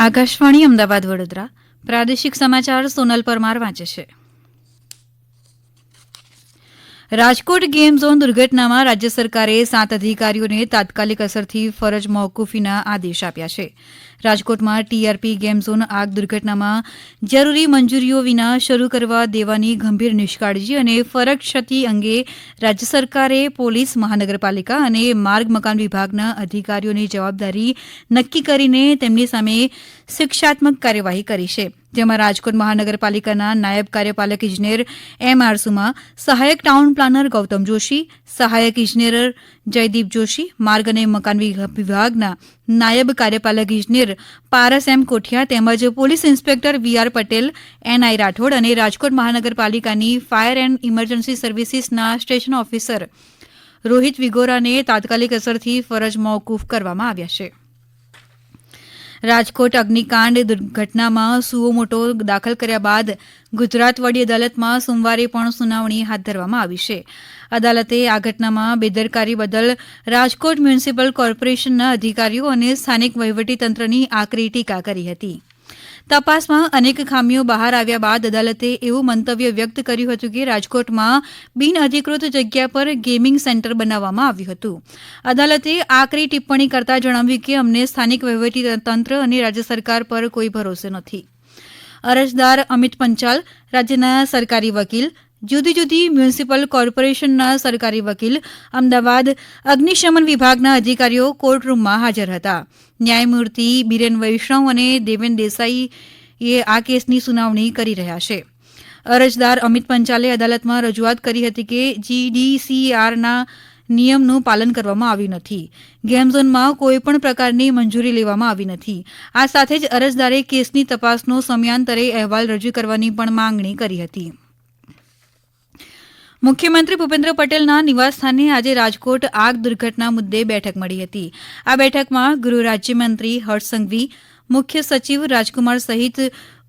આકાશવાણી અમદાવાદ વડોદરા. પ્રાદેશિક સમાચાર સોનલ પરમાર વાંચે છે. રાજકોટ ગેમ ઝોન દુર્ઘટનામાં રાજ્ય સરકારે સાત અધિકારીઓને તાત્કાલિક અસરથી ફરજ મોકૂફીના આદેશ આપ્યા છે. રાજકોટમાં ટીઆરપી ગેમ આગ દુર્ઘટનામાં જરૂરી મંજૂરીઓ વિના શરૂ કરવા દેવાની ગંભીર નિષ્કાળજી અને ફરજ ક્ષતિ અંગે રાજ્ય સરકારે પોલીસ મહાનગરપાલિકા અને માર્ગ મકાન વિભાગના અધિકારીઓની જવાબદારી નક્કી કરીને તેમની સામે શિક્ષાત્મક કાર્યવાહી કરી છે. જેમાં રાજકોટ મહાનગરપાલિકાના નાયબ કાર્યપાલક ઇજનેર એમ આરસુમા સહાયક ટાઉન પ્લાનર ગૌતમ જોશી, સહાયક ઇજનેર જયદીપ જોશી, માર્ગ અને મકાન વિભાગના નાયબ કાર્યપાલક ઇજનેર પારસ એમ કોઠિયા તેમજ police inspector V R Patel NI Rathod અને રાજકોટ મહાનગરપાલિકાની ફાયર એન્ડ ઇમરજન્સી સર્વિસીસના સ્ટેશન ઓફિસર રોહિત વિગોરાને તાત્કાલિક અસરથી ફરજ મોકૂફ કરવામાં આવ્યા છે. રાજકોટ અગ્નિકાંડ દુર્ઘટનામાં સુઓ મોટો દાખલ કર્યા બાદ ગુજરાત વડી અદાલતમાં સોમવારે પણ સુનાવણી હાથ ધરવામાં આવી છે. અદાલતે આ ઘટનામાં બેદરકારી બદલ રાજકોટ મ્યુનિસિપલ કોર્પોરેશનના અધિકારીઓ અને સ્થાનિક વહીવટીતંત્રની આકરી ટીકા કરી હતી. તપાસમાં અનેક ખામીઓ બહાર આવ્યા બાદ અદાલતે એવું મંતવ્ય વ્યક્ત કર્યું હતું કે રાજકોટમાં બિનઅધિકૃત જગ્યા પર ગેમિંગ સેન્ટર બનાવવામાં આવ્યું હતું. અદાલતે આકરી ટિપ્પણી કરતા જણાવ્યું કે અમને સ્થાનિક વહીવટીતંત્ર અને રાજ્ય સરકાર પર કોઈ ભરોસો નથી. અરજદાર અમિત પંચાલ, રાજ્યના સરકારી વકીલ જુદી જુદી મ્યુનિસિપલ કોર્પોરેશનના સરકારી વકીલ અમદાવાદ અગ્નિશમન વિભાગના અધિકારીઓ કોર્ટરૂમમાં હાજર હતા. ન્યાયમૂર્તિ બિરેન વૈષ્ણવ અને દેવેન દેસાઈએ આ કેસની સુનાવણી કરી રહ્યા છે. અરજદાર અમિત પંચાલે અદાલતમાં રજૂઆત કરી હતી કે જીડીસીઆરના નિયમનું પાલન કરવામાં આવ્યું નથી. ગેમ ઝોનમાં કોઈપણ પ્રકારની મંજૂરી લેવામાં આવી નથી. આ સાથે જ અરજદારે કેસની તપાસનો સમયાંતરે અહેવાલ રજૂ કરવાની પણ માંગણી કરી હતી. મુખ્યમંત્રી ભૂપેન્દ્ર પટેલના નિવાસસ્થાને આજે રાજકોટ આગ દુર્ઘટના મુદ્દે બેઠક મળી હતી. આ બેઠકમાં ગૃહ રાજ્યમંત્રી હર્ષ સંઘવી, મુખ્ય સચિવ રાજકુમાર સહિત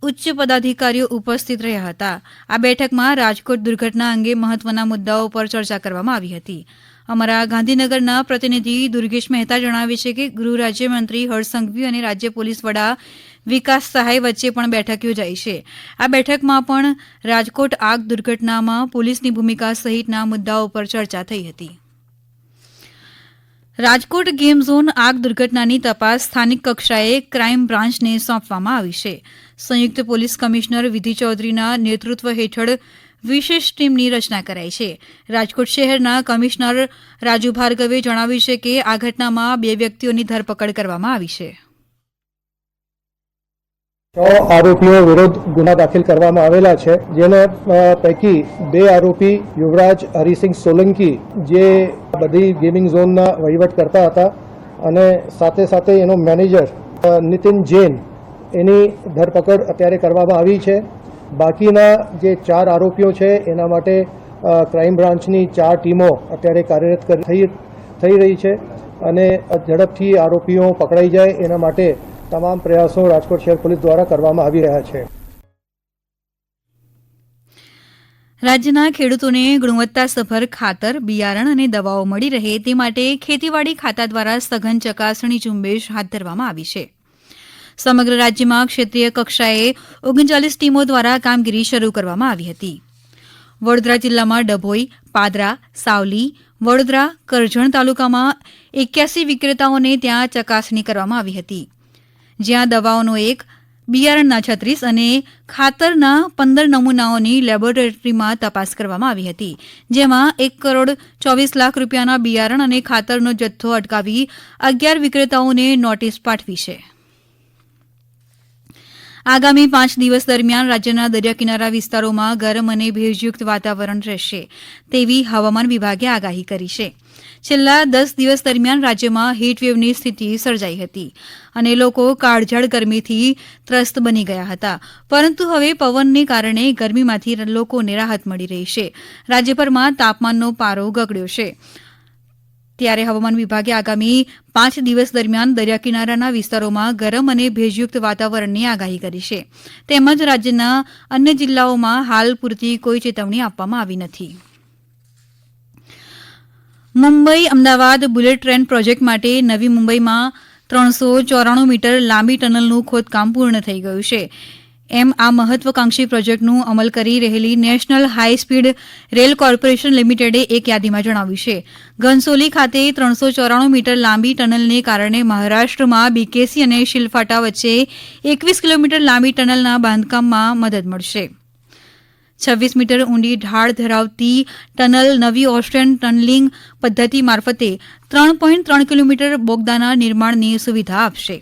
ઉચ્ચ પદાધિકારીઓ ઉપસ્થિત રહ્યા હતા. આ બેઠકમાં રાજકોટ દુર્ઘટના અંગે મહત્વના મુદ્દાઓ પર ચર્ચા કરવામાં આવી હતી. અમારા ગાંધીનગરના પ્રતિનિધિ દુર્ગેશ મહેતા જણાવે છે કે ગૃહ રાજ્યમંત્રી હર્ષ સંઘવી અને રાજ્ય પોલીસ વડા વિકાસ સહાય વચ્ચે પણ બેઠક યોજાઈ છે. આ બેઠકમાં પણ રાજકોટ આગ દુર્ઘટનામાં પોલીસની ભૂમિકા સહિતના મુદ્દાઓ પર ચર્ચા થઈ હતી. રાજકોટ ગેમ ઝોન આગ દુર્ઘટનાની તપાસ સ્થાનિક કક્ષાએ ક્રાઇમ બ્રાન્ચને સોંપવામાં આવી છે. સંયુક્ત પોલીસ કમિશનર વિધિ ચૌધરીના નેતૃત્વ હેઠળ વિશેષ ટીમની રચના કરાઈ છે. રાજકોટ શહેરના કમિશનર રાજુ ભાર્ગવે જણાવ્યું છે કે આ ઘટનામાં બે વ્યક્તિઓની ધરપકડ કરવામાં આવી છે. છ આરોપીઓ વિરુદ્ધ ગુના દાખલ કરવામાં આવેલા છે, જેને પૈકી બે આરોપી યુવરાજ હરિસિંહ સોલંકી, જે બધી ગેમિંગ ઝોનના વહીવટ કરતા હતા, અને સાથે સાથે એનો મેનેજર નીતિન જૈન, એની ધરપકડ અત્યારે કરવામાં આવી છે. બાકીના જે ચાર આરોપીઓ છે, એના માટે ક્રાઇમ બ્રાન્ચની ચાર ટીમો અત્યારે કાર્યરત થઈ થઈ રહી છે અને ઝડપથી આરોપીઓ પકડાઈ જાય એના માટે તમામ પ્રયાસો રાજકોટ શહેર પોલીસ દ્વારા કરવામાં આવી રહ્યા છે. રાજ્યના ખેડૂતોને ગુણવત્તાસભર ખાતર, બિયારણ અને દવાઓ મળી રહે તે માટે ખેતીવાડી ખાતા દ્વારા સઘન ચકાસણી ઝુંબેશ હાથ ધરવામાં આવી છે. સમગ્ર રાજ્યમાં ક્ષેત્રીય કક્ષાએ ઓગણચાલીસ ટીમો દ્વારા કામગીરી શરૂ કરવામાં આવી હતી. વડોદરા જિલ્લામાં ડભોઈ, પાદરા, સાવલી, વડોદરા, કરજણ તાલુકામાં એક્યાસી વિક્રેતાઓને ત્યાં ચકાસણી કરવામાં આવી હતી. જ્યાં દવાઓનો એક, બિયારણના છત્રીસ અને ખાતરના પંદર નમૂનાઓની લેબોરેટરીમાં તપાસ કરવામાં આવી હતી, જેમાં એક કરોડ ચોવીસ લાખ રૂપિયાના બિયારણ અને ખાતરનો જથ્થો અટકાવી અગિયાર વિક્રેતાઓને નોટિસ પાઠવી છે. આગામી પાંચ દિવસ દરમિયાન રાજ્યના દરિયાકિનારા વિસ્તારોમાં ગરમ અને ભેજયુક્ત વાતાવરણ રહેશે તેવી હવામાન વિભાગે આગાહી કરી છે. છેલ્લા દસ દિવસ દરમિયાન રાજ્યમાં હીટવેવની સ્થિતિ સર્જાઈ હતી અને લોકો કાળઝાળ ગરમીથી ત્રસ્ત બની ગયા હતા. પરંતુ હવે પવનને કારણે ગરમીમાંથી લોકોને રાહત મળી રહી છે. રાજ્યભરમાં તાપમાનનો પારો ગગડ્યો છે. ત્યારે હવામાન વિભાગે આગામી પાંચ દિવસ દરમિયાન દરિયાકિનારાના વિસ્તારોમાં ગરમ અને ભેજયુક્ત વાતાવરણની આગાહી કરી છે. તેમજ રાજ્યના અન્ય જિલ્લાઓમાં હાલ પૂરતી કોઈ ચેતવણી આપવામાં આવી નથી. Mumbai, Ahmedabad bullet train project માટે નવી મુંબઈમાં ત્રણસો ચોરાણું મીટર લાંબી ટનલનું ખોદકામ પૂર્ણ થઈ ગયું છે. એમ આ મહત્વાકાંક્ષી પ્રોજેક્ટનું અમલ કરી રહેલી national high speed rail corporation લિમિટેડે એક યાદીમાં જણાવ્યું છે. ઘનસોલી ખાતે ત્રણસો ચોરાણું મીટર લાંબી ટનલને કારણે મહારાષ્ટ્રમાં બીકેસી અને શિલફાટા વચ્ચે એકવીસ કિલોમીટર લાંબી ટનલના બાંધકામમાં મદદ મળશે. છવ્વીસ મીટર ઊંડી ઢાળ ધરાવતી ટનલ નવી ઓસ્ટ્રેન ટનલિંગ પદ્ધતિ મારફતે ત્રણ પોઈન્ટ ત્રણ કિલોમીટર બોગદાના નિર્માણની સુવિધા આપશે.